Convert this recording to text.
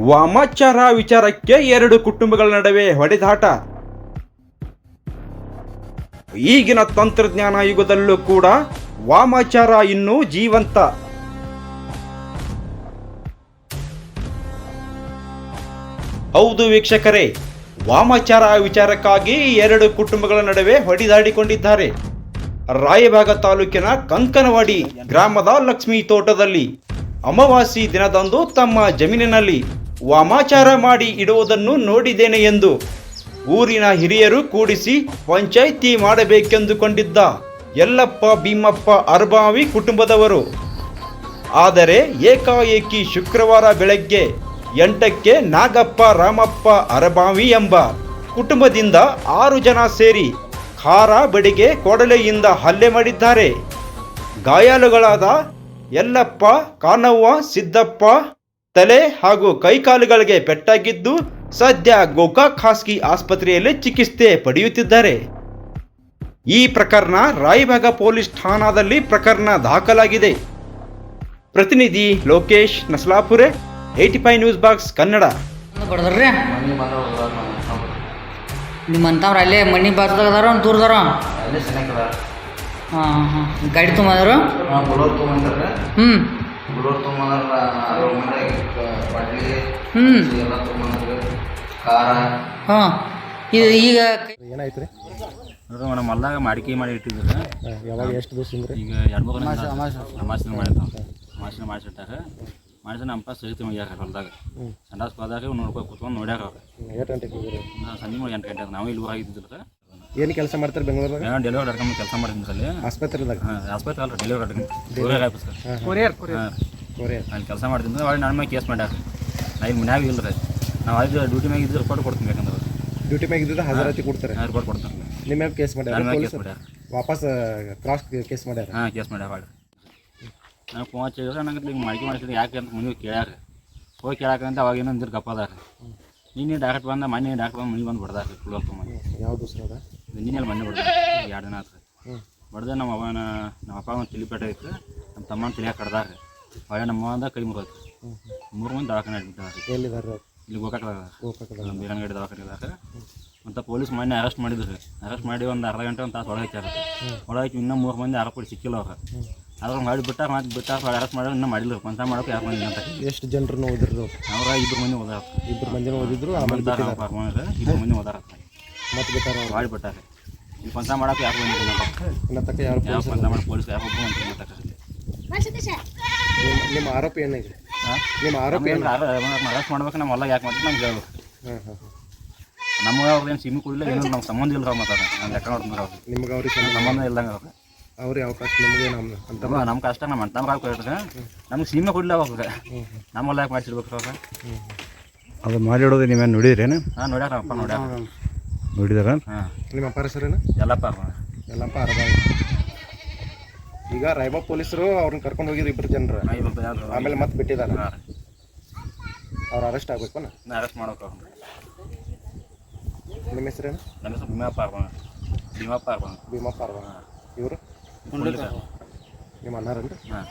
ವಾಮಾಚಾರ ವಿಚಾರಕ್ಕೆ ಎರಡು ಕುಟುಂಬಗಳ ನಡುವೆ ಹೊಡೆದಾಟ. ಈಗಿನ ತಂತ್ರಜ್ಞಾನ ಯುಗದಲ್ಲೂ ಕೂಡ ವಾಮಾಚಾರ ಇನ್ನೂ ಜೀವಂತ. ಹೌದು ವೀಕ್ಷಕರೇ, ವಾಮಾಚಾರ ವಿಚಾರಕ್ಕಾಗಿ ಎರಡು ಕುಟುಂಬಗಳ ನಡುವೆ ಹೊಡೆದಾಡಿಕೊಂಡಿದ್ದಾರೆ. ರಾಯಭಾಗ ತಾಲೂಕಿನ ಕಂಕನವಾಡಿ ಗ್ರಾಮದ ಲಕ್ಷ್ಮೀ ತೋಟದಲ್ಲಿ ಅಮಾವಾಸ್ಯ ದಿನದಂದು ತಮ್ಮ ಜಮೀನಿನಲ್ಲಿ ವಾಮಾಚಾರ ಮಾಡಿ ಇಡುವುದನ್ನು ನೋಡಿದ್ದೇನೆ ಎಂದು ಊರಿನ ಹಿರಿಯರು ಕೂಡಿಸಿ ಪಂಚಾಯಿತಿ ಮಾಡಬೇಕೆಂದುಕೊಂಡಿದ್ದ ಯಲ್ಲಪ್ಪ, ಭೀಮಪ್ಪ, ಅರ್ಬಾವಿ ಕುಟುಂಬದವರು. ಆದರೆ ಏಕಾಏಕಿ ಶುಕ್ರವಾರ ಬೆಳಗ್ಗೆ ಎಂಟಕ್ಕೆ ನಾಗಪ್ಪ, ರಾಮಪ್ಪ, ಅರಬಾವಿ ಎಂಬ ಕುಟುಂಬದಿಂದ ಆರು ಜನ ಸೇರಿ ಖಾರ ಬಡಿಗೆ ಕೊಡಲೆಯಿಂದ ಹಲ್ಲೆ ಮಾಡಿದ್ದಾರೆ. ಗಾಯಾಳುಗಳಾದ ಯಲ್ಲಪ್ಪ, ಕಾನವ್ವ, ಸಿದ್ದಪ್ಪ ತಲೆ ಹಾಗೂ ಕೈಕಾಲುಗಳಿಗೆ ಪೆಟ್ಟಾಗಿದ್ದು ಸದ್ಯ ಗೋಕಾಕ್ ಖಾಸಗಿ ಆಸ್ಪತ್ರೆಯಲ್ಲಿ ಚಿಕಿತ್ಸೆ ಪಡೆಯುತ್ತಿದ್ದಾರೆ. ಈ ಪ್ರಕರಣ ರಾಯಭಾಗ ಪೊಲೀಸ್ ಠಾಣಾದಲ್ಲಿ ಪ್ರಕರಣ ದಾಖಲಾಗಿದೆ. ಪ್ರತಿನಿಧಿ Lokesh Naslapure eighty five news box Kannada. ಬಡದ್ರಿ ಮನೆ ಬಂದವ್ರು ನಿಮ್ಮ ಅಂತವ್ರು ಅಲ್ಲೇ ಮನೆ ಬಾಜುದಾಗ ದೂರದಾರ ಹಾಂ ಹಾಂ. ಗಾಡಿ ಹ್ಞೂ ಬುಡೋರ್ ಬಾಟ್ಲಿ ಹ್ಮ್. ಎಲ್ಲ ಖಾರ. ಹಾಂ. ಇದು ಈಗ ಏನಾಯ್ತು ರೀ ನೋಡ್ರಿ ಮೇಡಮ್ ಹೊಲ್ದಾಗ ಮಾಡಿಕೆ ಮಾಡಿ ಇಟ್ಟಿದ್ರು. ಯಾವಾಗ ಎಷ್ಟು ದಿವಸ ಈಗ ಎರಡು ಮೂರು ಅಮಾಸಿನ ಮಾಡಿರ್ತಾವ ಅಮಾಸಿನ ಮಾಡಿಸಿಟ್ಟಾಗ ಮಾಡಿಸಿ ನಮ್ಮ ಅಪ್ಪ ಸಹಿತ ಮುಗಿಯಾರ ಹೊಲ್ದಾಗ. ಸಂಡಾಸ್ ಹೋದಾಗ ಇವ್ನು ನೋಡ್ಕೊ ಕೂತ್ಕೊಂಡು ನೋಡ್ಯಾರ ಅವ್ರು. ಸಂಜೆ ಮೂರು ಎಂಟು ಗಂಟೆ ನಾವು ಇಲ್ಲಿ ಊರಾಗಿದ್ದಿಲ್ಲ ಏನು ಕೆಲಸ ಮಾಡ್ತಾರೆ ಬೆಂಗಳೂರಾಗ ನಾನು ಡೆಲಿವರಿ ಅಡ್ಕೊಂಡು ಕೆಲಸ ಮಾಡಿದ್ದೀನಿ ಅಲ್ಲಿ. ಆಸ್ಪತ್ರೆದಾಗ? ಹಾಂ ಆಸ್ಪತ್ರೆ ಅಲ್ಲ ಡೆಲಿವರಿ ಅಡ್ಕೊಂಡು ಊರಾಗ ಆಫೀಸ್ ಹಾಂ ಕೊರಿಯರ್ ಅಲ್ಲಿ ಕೆಲಸ ಮಾಡ್ತೀನಿ ಅವ್ರು ನನ್ನ ಮೇಲೆ ಕೇಸ್ ಮಾಡ್ಯಾರ ನಾ ಇಲ್ಲಿ ಮನ್ಯಾಗ ಇಲ್ಲ ರೀ ನಾವು ಅದು ಡ್ಯೂಟಿ ಮ್ಯಾಗ ಇದ್ದು ರಿಪೋರ್ಟ್ ಕೊಡ್ತೀನಿ ಬೇಕಂದ್ರೆ. ಡ್ಯೂಟಿ ಮ್ಯಾಗ ಇದ್ದು ಹಾಜರಾತಿ ಕೊಡ್ತಾರೆ. ನಾನು ರಿಪೋರ್ಟ್ ಕೊಡ್ತಾರೆ ನಿಮ್ಮ ಮ್ಯಾಗ ಕೇಸ್ ಮಾಡ್ಯಾರ? ವಾಪಸ್ ಕ್ರಾಸ್ ಕೇಸ್ ಮಾಡ್ಯಾರ? ಹಾಂ ಕೇಸ್ ಮಾಡ್ಯಾರ ಹೊಳ್ಳಿ. ನಾನು ಫೋನ್ ಹಚ್ಚಿದ್ರೆ ನಂಗೆ ಹಿಂಗೆ ಮಾಡಿಕೆ ಮಾಡಿಸಿದ್ರೆ ಯಾಕೆ ಅಂತ ಮುಂದೆ ಕೇಳ್ಯಾರ. ಹೋಗಿ ಕೇಳಾಕಂತ ಅವಾಗ ಏನೋ ಅಂದಿರು ಗಪ್ಪ ಅದಾರ ನಿನ್ನೆ ಡಾಕ್ಟರ್ ಬಂದ ಮನೆ ಡಾಕ್ಟರ್ ಬಂದು ಮನೆಗೆ ಬಂದು ಬಿಡ್ದಾರ ಕುಳೋರ್ ಮನೆ. ಯಾವ ದಿವಸ ನಿನ್ನೆಲ್ಲಿ ಮನೆ ಬಿಡ್ದ ಎರಡು ದಿನ ಆತು ಬಡ್ದೆ ನಮ್ಮ ಅವನ ನಮ್ಮ ಅಪ್ಪ ಒಂದು ಇತ್ತು. ನಮ್ಮ ತಮ್ಮನ ತಿಳಿಯಾಕ ಕಡ್ದಾರ. ಹೊಳೆ ನಮ್ಮ ಅಂದ ಕೈ ಮುರಿತು ಮೂರು ಮಂದಿ ದವಾಖಾನೆ ಅಡ್ಮಿಟ್ ಎಲ್ಲಿ ಇಲ್ಲಿ ಗೋಕಾಕದಾಗ ಗೋಕಾಕದಾಗ ಬೀರನಗಡಿ ದವಾಖಾನೆ ಇದಾಗ ಮತ್ತು ಪೊಲೀಸ್ ಮೊನ್ನೆ ಅರೆಸ್ಟ್ ಮಾಡಿದ್ರು. ಅರೆಸ್ಟ್ ಮಾಡಿ ಒಂದು ಅರ್ಧ ಗಂಟೆ ಒಂದು ತಾಸು ಒಳಗೆ ಹಾಕ್ಯಾರ ಒಳಗೆ ಹಾಕಿ ಇನ್ನೂ ಮೂರು ಮಂದಿ ಆರೋಪ ಸಿಕ್ಕಿಲ್ಲ ಅವ್ರು. ಅದ್ರ ಮಾಡಿ ಬಿಟ್ಟಾರ ಮತ್ತೆ ಬಿಟ್ಟಾರ ಅರೆಸ್ಟ್ ಮಾಡಿ ಇನ್ನೂ ಮಾಡಿಲ್ಲ ಪಂಚ ಮಾಡೋಕೆ ಯಾರು ಮಂದಿ ಅಂತ ಎಷ್ಟು ಜನರು ಓದಿದ್ರು ಅವ್ರ? ಇಬ್ಬರು ಮಂದಿ ಓದಾರ. ಇಬ್ಬರು ಮಂದಿ ಓದಿದ್ರು ಆಮೇಲೆ ಇಬ್ಬರು ಮಂದಿ ಓದಾರ ಮತ್ತೆ ಬಿಟ್ಟಾರ ಅವ್ರು ಮಾಡಿಬಿಟ್ಟಾರೆ ಇಲ್ಲಿ ಪಂಚ ಮಾಡೋಕೆ ಯಾರು ಬಂದಿಲ್ಲ ತಕ್ಕ ಯಾರು ಯಾವ ಪಂಚ ಮಾಡಿ ಪೊಲೀಸ್ ಯಾರು ಒಬ್ಬರು ಅಂತ ತಕ್ಕ ನಿಮ್ಮ ನಿಮ್ಮ ಆರೋಪ ಏನಾಗಿದೆ ನಿಮ್ಮ ಆರೋಪ ಏನು ಅರೆಸ್ಟ್ ಮಾಡ್ಬೇಕು ನಮ್ಮ ಹೊಲ ಯಾಕೆ ಮಾಡ್ತೀವಿ ನಮ್ಗೆ ಹೇಳ್ಬೇಕು ಹಾಂ ಹಾಂ ನಮಗೆ ಅವ್ರೇನು ಸಿಮಿ ಕೊಡಲಿಲ್ಲ ಏನು ನಮ್ಮ ಸಂಬಂಧ ಇಲ್ಲ ಮಾತಾಡ ನಾನು ಲೆಕ್ಕ ನೋಡ್ತಾರೆ ಅವ್ರು ನಿಮ್ಗೆ ಅವ್ರಿಗೆ ಸಂಬಂಧ ಇಲ್ಲಂಗೆ ಅವ್ರು ಅವ್ರಿಗೆ. ಯಾವ ಕಷ್ಟ ನಿಮಗೆ ನಮ್ಮ ಅಂತ ನಮ್ಮ ಕಷ್ಟ ನಮ್ಮ ಅಂತ ತಮ್ಮ ಕೊಟ್ಟಿದ್ರೆ ನಮ್ಗೆ ಸೀಮೆ ಕೊಡಲಿಲ್ಲ ಅವಾಗ. ನಮ್ಮ ಹೊಲ ಯಾಕೆ ಮಾಡಿಸಿರ್ಬೇಕು ಅವ್ರು? ಅದು ಮಾಡಿಡೋದು ನೀವೇನು ನೋಡಿದ್ರೇನು? ಹಾಂ ನೋಡ್ಯಾರಪ್ಪ ನೋಡ್ಯಾರ ನೋಡಿದಾರ? ಹಾಂ. ನಿಮ್ಮ ಅಪ್ಪ ಹೆಸರೇನು ಎಲ್ಲಪ್ಪ ಎಲ್ಲಪ್ಪ ಅರ್ಧ ಈಗ ರೈಬಾ ಪೊಲೀಸರು ಅವ್ರನ್ನ ಕರ್ಕೊಂಡು ಹೋಗಿದ್ರು ಇಬ್ಬರು ಜನರು. ಆಮೇಲೆ ಮತ್ತೆ ಬಿಟ್ಟಿದ್ದಾರೆ ಅವ್ರು ಅರೆಸ್ಟ್ ಆಗ್ಬೇಕು ನಾ ಅರೆಸ್ಟ್ ಮಾಡ್ಬೇಕು ಅವ್ರನ್ನ ನಿಮ್ಮ ಹೆಸರೇನು ನನ್ನ ಹೆಸರು ಭೀಮಪ್ಪ ಅರ್ಬಣ ಭೀಮಪ್ಪ ಅರ್ಬಣ ಭೀಮಪ್ಪ ಅರ್ಧ ಇವರು? ನಿಮ್ಮ ಅಣ್ಣಾರನ್ರಿ? ಹಾಂ.